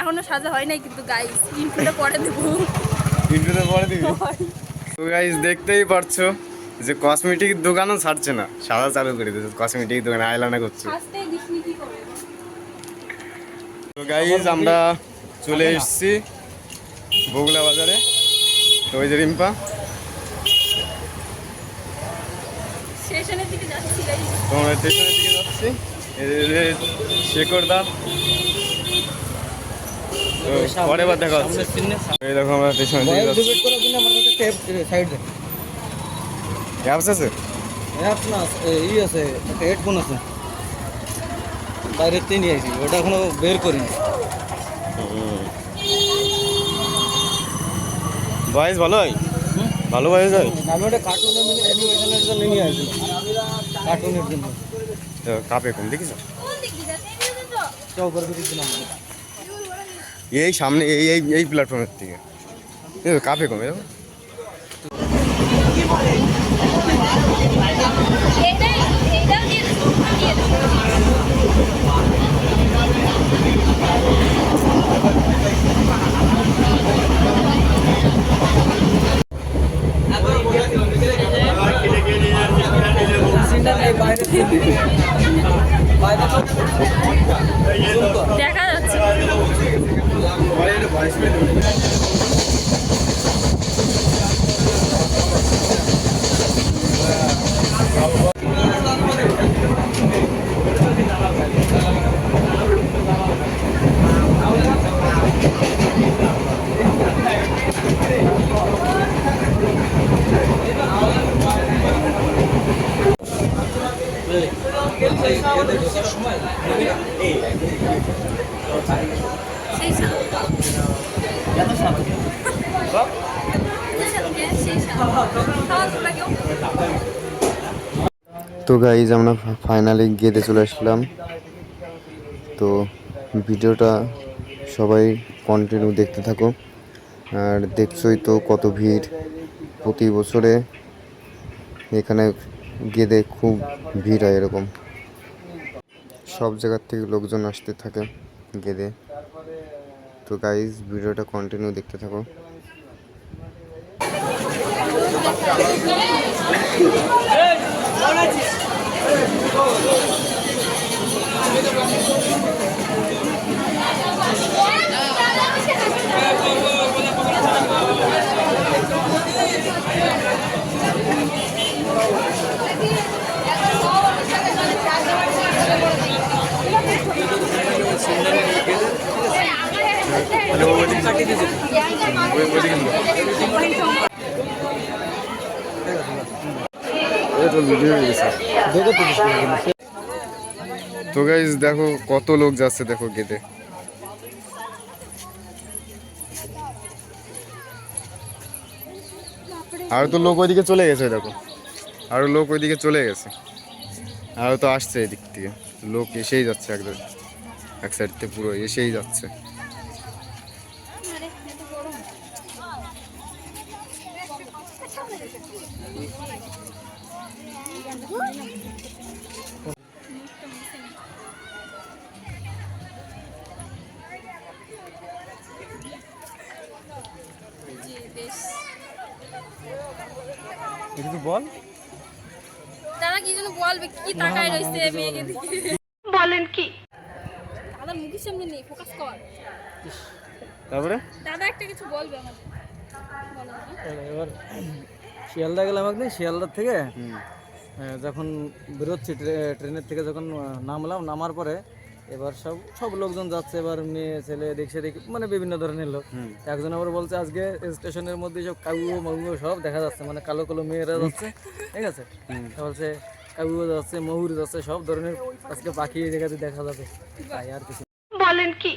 এখনও সাজা হয় নাই কিন্তু গাইস ইন্ট্রোটা পরে দেবো। ইন্টুতে পরে দিবি? তো গাইজ দেখতেই পারছ যে কসমেটিক দোকানও ছাড়ছে না। সাদা চালু করে দিয়েছে কসমেটিক দোকানে আইলানা করছে। তো গাইজ আমরা চলে এসেছি বগুলা বাজারে। তো ওই যে রিম্পা। স্টেশনের দিকে যাচ্ছি গাইস তোমরা স্টেশনের দিকে যাচ্ছি। এই যে শেখর দা। পরে বার দেখা হচ্ছে এই দেখো আমরা স্টেশনের দিকে যাচ্ছি অ্যাপস আছে ই আছে একটা হেডফোন আছে থেকে নিয়ে আসি ওটা এখনও বের করিনি ভয়েস ভালো হয় ভালো ভয়েস হয় আমি ওটা মানে অ্যানিমেশনের জন্য নিয়ে আসি কার্টুনের জন্য তো কাপে কম দেখিস এই সামনে এই এই এই প্ল্যাটফর্মের থেকে। কাপে কমে দেখো এটাই এটাও দিয়ে দেবো দিয়ে দেবো দেখা যাচ্ছে সেই সাথে সেই সাথে খাওয়া তোমরা কেউ তো গাইজ আমরা ফাইনালি গেতে চলে আসলাম। তো ভিডিওটা সবাই কন্টিনিউ দেখতে থাকো। আর দেখছোই তো কত ভিড় প্রতি বছরে। এখানে গেদে খুব ভিড় হয় এরকম। সব জায়গার থেকে লোকজন আসতে থাকে গেদে। তো গাইজ ভিডিওটা কন্টিনিউ দেখতে থাকো। তো গাইজ দেখো কত লোক যাচ্ছে দেখো গেটে আর তো লোক ওইদিকে চলে গেছে দেখো। আরও লোক ওইদিকে চলে গেছে। আরও তো আসছে এদিক থেকে। লোক এসেই যাচ্ছে একদম। এক সাইড থেকে পুরো এসেই যাচ্ছে। বল। দাদা কি যেন বলবে কি তাকায় রইছে মেয়েকে দিকে বলেন কি? দাদা মুখের সামনে নেই ফোকাস কর। তারপরে? দাদা একটা কিছু বলবে না। এবার শিয়ালদা গেলাম একদিন শিয়ালদার থেকে। হ্যাঁ, যখন বেরোচ্ছি ট্রেনের থেকে যখন নামলাম নামার পরে এবার সব সব লোকজন যাচ্ছে এবার মেয়ে ছেলে দেখছে দেখি মানে বিভিন্ন ধরনের লোক। একজন আবার বলছে আজকে স্টেশনের মধ্যে সব কাবু মাবু সব দেখা যাচ্ছে। মানে কালো কালো মেয়েরা যাচ্ছে ঠিক আছে? বলছে কাবু যাচ্ছে ময়ূর যাচ্ছে সব ধরনের আজকে পাখি এই জায়গাতে দেখা যাবে। তাই আর কিছু বলেন কি?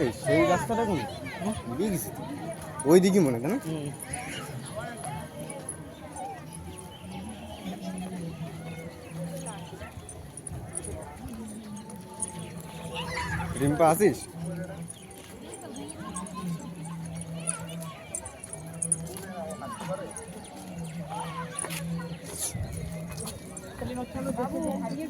এই সেই রাস্তাটা কোন? দিয়ে গেছি ওই দিকে মনে তাই রিম্পা আসিস?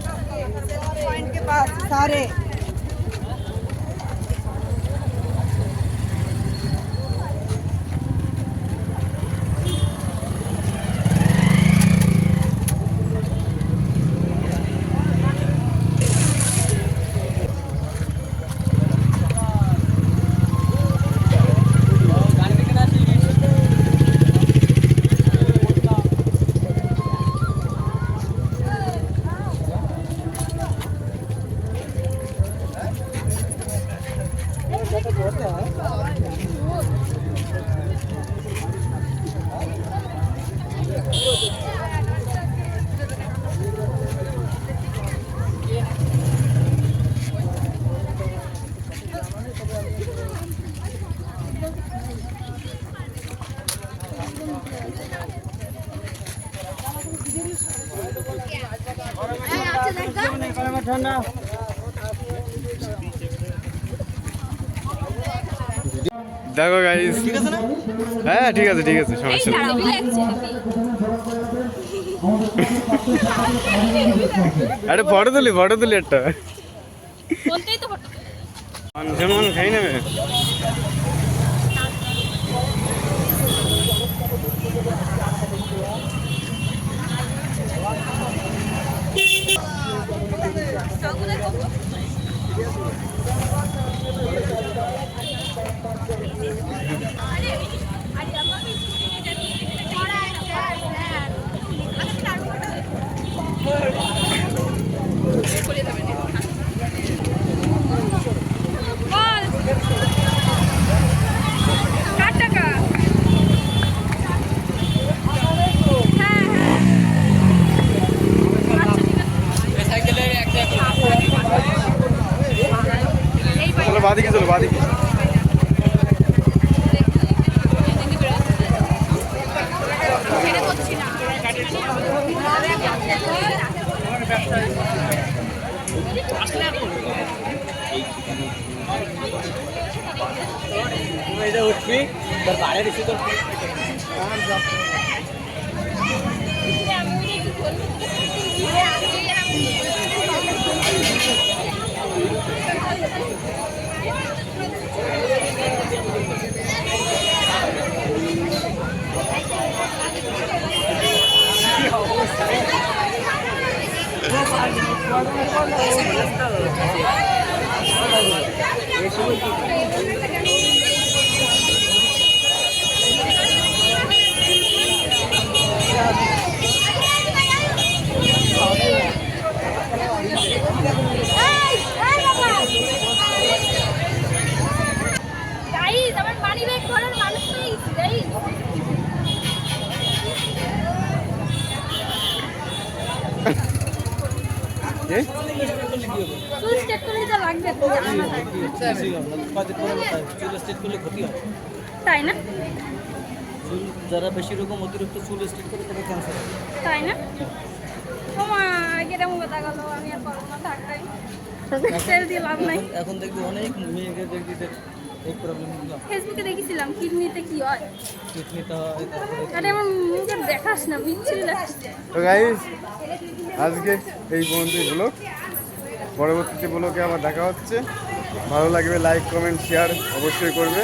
पॉइंट के पास सारे দেখো গাইস হ্যাঁ ঠিক আছে ঠিক আছে সমস্যা। আরে ফটো তুলি ফটো তুলি একটা। যেমন খাই নেবে বল কার টাকা হ্যাঁ হ্যাঁ আচ্ছা ঠিক আছে এই পাই চলো বাদিকে চলো বাদিকে এটা করছি না এটা উঠবি তার বাইরে দিচ্ছি তো গাইস আমার মানি ব্যাগ ধরার মানুষ নেই গাইস কে? চুল স্টেট করে দিতে লাগবে তো জানা না থাকে। কদিন পরে কোথায়? চুল স্ট্রেট করলে ক্ষতি হয় তাই না? চুল যারা বেশি রকম অতিরিক্ত চুল স্ট্রেট করে তাদের ক্যান্সার হয়। তাই না? এখন- দেখবি অনেক মেয়েকে দেখবি এই ফেসবুকে দেখেছিলাম কিডনিতে কি হয়? হয় আরে আমার মুখে দেখাস না বিচ্ছিরি লাগছে। তো গাইস আজকে এই পর্যন্তই ব্লগ পরবর্তীতে ব্লগে আবার দেখা হচ্ছে। ভালো লাগবে লাইক কমেন্ট শেয়ার অবশ্যই করবে।